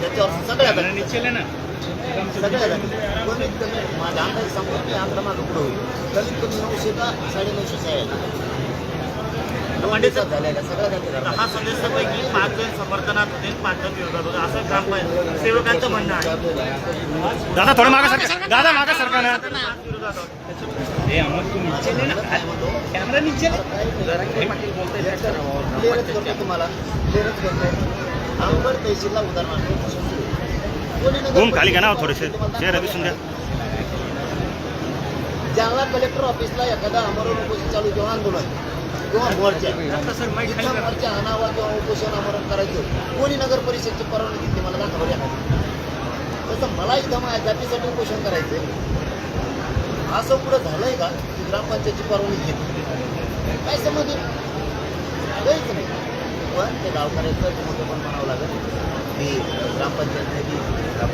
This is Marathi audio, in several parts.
त्याच्यावर सगळ्या कॅमेरा नीचे ले ना. सगळ्या कमीत कमी माझ्या अंदाजे सांगतो की आकडा माझं पुढं होईल. कमीत कमी नऊशे का साडेनऊशे साहेब पंडित झालेल्या सगळ्या जाती धर्माच्या. दहा सदस्यापैकी पाच जण समर्थनात होते पाच जण विरोधात होते. असं ग्रामपंचायत सेवकांचं म्हणणं आहे. दादा थोडं मागं सरका. दादा मागं सरका. ना. पाच विरोधात होते अमोल तू नीचे ले ना? कॅमेरा नीचे ले क्लिअरच करतो तुम्हाला. क्लिअरच तहसीलला घुम खाली घ्या ना थोडेसे. चेहरा दिसून द्या जालना कलेक्टर ऑफिसला एखादा आमरण उपोषण चालू किंवा आंदोलन किंवा मोर्चा. मोर्चा आणावा किंवा उपोषण आमरण करायचं. कोणी नगर परिषदची परवानगी दिली मला दाखवा एखादी. तसं मला इथं माझ्या जातीसाठी उपोषण करायचं असं पुढं झालंय का? की ग्रामपंचायतची परवानगी घेतली. काय समज काहीच नाही पण ते गावकऱ्याचं मोठं पण म्हणावं लागेल की ग्रामपंचायतने की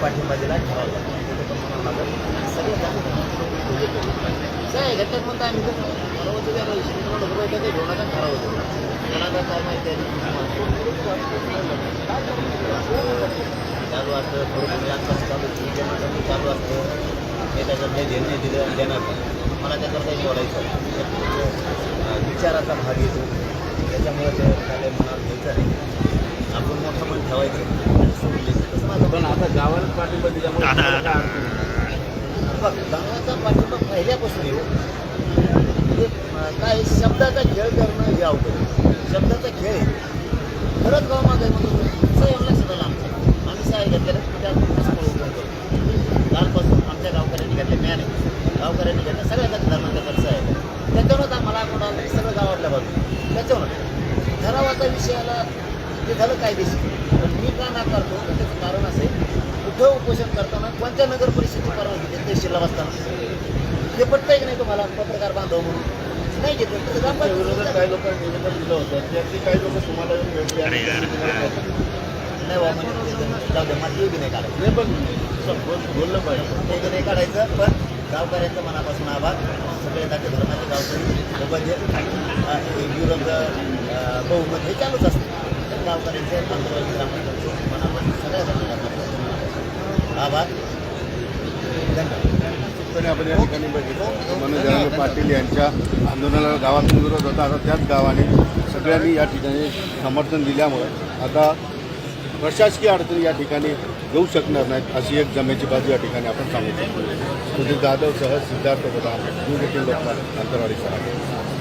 पाठिंबा दिला ठराव लागेल मोठं पण म्हणावं लागेल. सगळे म्हणजे काय घटक म्हणता आम्ही ठरवतो त्या रुपये ते घेऊ नका ठरवतो. कोणाचा काय माहिती आहे? चालू असतं थोडं कमी आत्ताच चालू मी चालू असतं. हे त्याच्यात जे देणं दिलं देणार मला त्याकरता निवडायचं विचाराचा भाग येतो त्याच्यामुळे ते काय मनात घ्यायचं नाही आपण मोठं मन ठेवायचं. पण आता गावाला पाठिंबा दिल्यामुळे. बघ गावाचा पाठिंबा पहिल्यापासून येऊ. काय शब्दाचा खेळ करणं हे अवघड आहे. शब्दाचा खेळ आहे. खरंच गाव मागे म्हणून सगळं लक्षात आलं आमचं आम्ही सहाय्य घेतलेलं त्या कसं उभं करतो कालपासून आमच्या गावकऱ्यांनी घेतले म्याने. गावकऱ्यांनी घेतलं सगळ्या आपल्या बाजू त्याच्यावर. ठरावाचा विषय आला ते झालं कायदेशीर. पण मी का नाकारतो? तर त्याचं कारण असं आहे कुठं उपोषण करताना कोणत्या नगर परिषदेची परवानगी घेते तहसीलला बसताना हे पटतंय की नाही तुम्हाला? पत्रकार बांधव म्हणून. नाही घेत तर त्या विरोधात काही लोकांनी निवेदन दिलं होतं. त्यातली काही लोक तुम्हाला. नाही बा म्हणजे जाऊ दे. माती बी नाही काढायचं. नाही पण बोललं पाहिजे. ते बी नाही काढायचं पण गावकऱ्यांचं मनापासून आभार. सगळे जाती धर्माचे गावकरी सोबत जे बहुमत हे चालूच असतं. तर गावकऱ्यांचे आंदोलन ग्रामपंचायतचे मनापासून सगळ्या जाती आभार. धन्यवाद. निश्चितपणे आपण या ठिकाणी बघितलं. मनोज पाटील यांच्या आंदोलनाला गावातून विरोध होता. आता त्याच गावाने सगळ्यांनी या ठिकाणी समर्थन दिल्यामुळं आता प्रशासकीय अडचणी या ठिकाणी येऊ शकणार नाहीत अशी एक जमेची बाजू या ठिकाणी आपण सांगू शकतो. सुधीर जाधवसह सिद्धार्थ प्रधान न्यूज एटीन लोकमत अंतरवाडी सहा